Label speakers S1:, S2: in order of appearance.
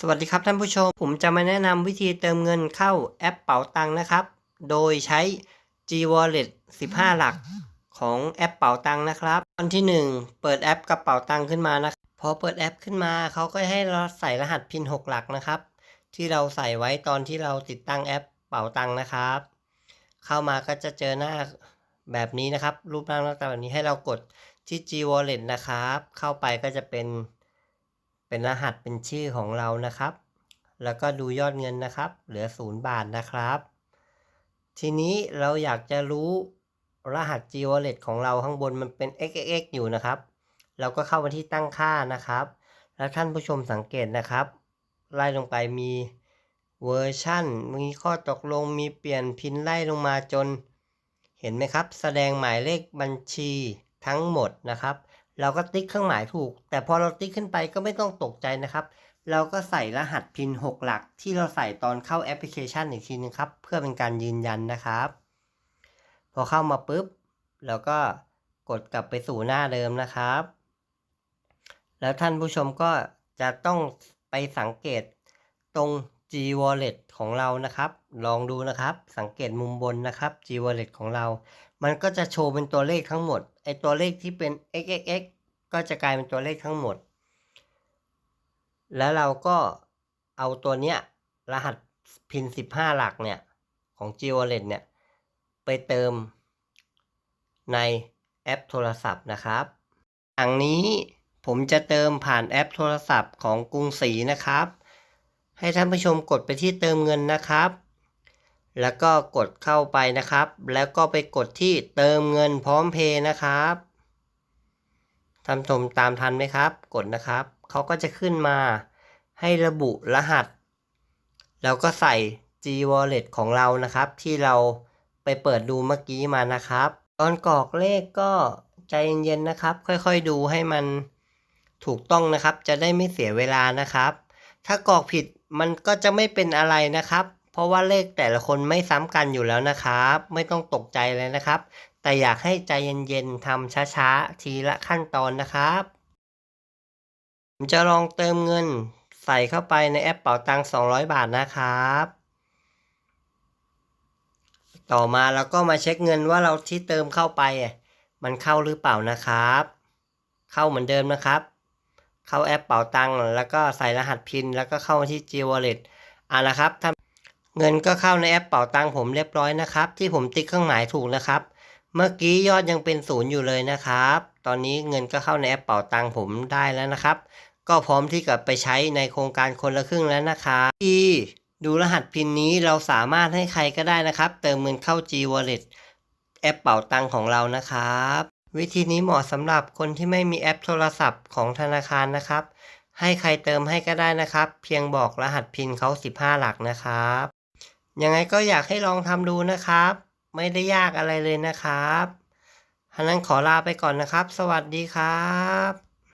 S1: สวัสดีครับท่านผู้ชม ผมจะมาแนะนำวิธีเติมเงินเข้าแอปเป๋าตังค์นะครับ โดยใช้ G Wallet 15 หลักของแอปเป๋าตังค์นะครับตอนที่ 1 เปิดแอปกระเป๋าตังค์ขึ้นมานะพอเปิดแอปขึ้นมาเขาก็ให้เราใส่รหัสพิน 6 หลักนะครับ ที่เราใส่ไว้ตอนที่เราติดตั้งแอปเป๋าตังค์นะครับ เข้ามาก็จะเจอหน้าแบบนี้นะครับ รูปร่างหน้าตาแบบนี้ให้เรากดที่ G Wallet นะครับ เข้าไปก็จะเป็น เป็นรหัสเป็นชื่อของเรานะครับ แล้วก็ดูยอดเงินนะครับ เหลือศูนย์บาทนะครับ ทีนี้เราอยากจะรู้รหัส G Wallet ของเราข้างบนมันเป็น xxx อยู่นะครับ เราก็เข้ามาที่ตั้งค่านะครับ แล้วท่านผู้ชมสังเกตนะครับ ไล่ลงไปมีเวอร์ชันมีข้อตกลงมีเปลี่ยนพินไล่ลงมาจน เห็นไหมครับ แสดงหมายเลขบัญชีทั้งหมดนะครับ เราก็ติ๊กเครื่องหมายถูก แต่พอเราติ๊กขึ้นไปก็ไม่ต้องตกใจนะครับ เราก็ใส่รหัสพิน 6 หลัก ที่เราใส่ตอนเข้าแอปพลิเคชันอีกทีนึงครับ เพื่อเป็นการยืนยันนะครับ พอเข้ามาปุ๊บเราก็กดกลับไปสู่หน้าเดิมนะครับ แล้วท่านผู้ชมก็จะต้องไปสังเกตตรง G Wallet ของเรานะครับ ลองดูนะครับ สังเกตมุมบนนะครับ G Wallet ของเรา มันก็จะโชว์เป็นตัวเลขทั้งหมด ไอตัวเลขที่เป็น xxx ก็จะกลายเป็นตัวเลขทั้งหมด แล้วเราก็เอาตัวเนี้ยรหัสพิน 15 หลักเนี่ย ของ G Wallet เนี่ย ไปเติมในแอปโทรศัพท์นะครับอย่างนี้ผมจะเติมผ่านแอปโทรศัพท์ของกรุงศรีนะครับ ให้ท่านผู้ชมกดไปที่เติมเงินนะครับ แล้วก็กดเข้าไปนะครับ แล้วก็ไปกดที่เติมเงินพร้อมเพย์นะครับ ท่านชมตามทันไหมครับ กดนะครับ เขาก็จะขึ้นมาให้ระบุรหัส แล้วก็ใส่ G Wallet ของเรานะครับ ที่เราไปเปิดดูเมื่อกี้มานะครับ ตอนกรอกเลขก็ใจเย็นๆนะครับ ค่อยๆดูให้มันถูกต้องนะครับ จะได้ไม่เสียเวลานะครับ ถ้ากรอกผิดมันก็จะไม่เป็นอะไรนะครับ เพราะว่าเลขแต่ละคนไม่ซ้ำกันอยู่แล้วนะครับ ไม่ต้องตกใจเลยนะครับ แต่อยากให้ใจเย็นๆทำช้าๆ ทีละขั้นตอนนะครับ ผมจะลองเติมเงินใส่เข้าไปในแอปเป๋าตังค์200 บาทนะครับ ต่อมาเราก็มาเช็คเงินว่าเราที่เติมเข้าไป มันเข้าหรือเปล่านะครับ เข้าเหมือนเดิมนะครับ เข้าแอปเป๋าตังค์แล้วก็ใส่รหัสพินแล้วก็เข้ามาที่ G Wallet อะนะครับเงินก็เข้าในแอปเป๋าตังค์ผมเรียบร้อยนะครับ ที่ผมติ๊กเครื่องหมายถูกนะครับ เมื่อกี้ยอดยังเป็นศูนย์อยู่เลยนะครับ ตอนนี้เงินก็เข้าในแอปเป๋าตังผมได้แล้วนะครับ ก็พร้อมที่จะไปใช้ในโครงการคนละครึ่งแล้วนะครับที่ดูรหัสพินนี้เราสามารถให้ใครก็ได้นะครับ เติมเงินเข้า G Wallet แอปเป๋าตังของเรานะครับ วิธีนี้เหมาะสำหรับคนที่ไม่มีแอปโทรศัพท์ของธนาคารนะครับ ให้ใครเติมให้ก็ได้นะครับ เพียงบอกรหัสพินเขา 15 หลักนะครับ ยังไงก็อยากให้ลองทำดูนะครับ ไม่ได้ยากอะไรเลยนะครับฮันนั้นขอลาไปก่อนนะครับ สวัสดีครับ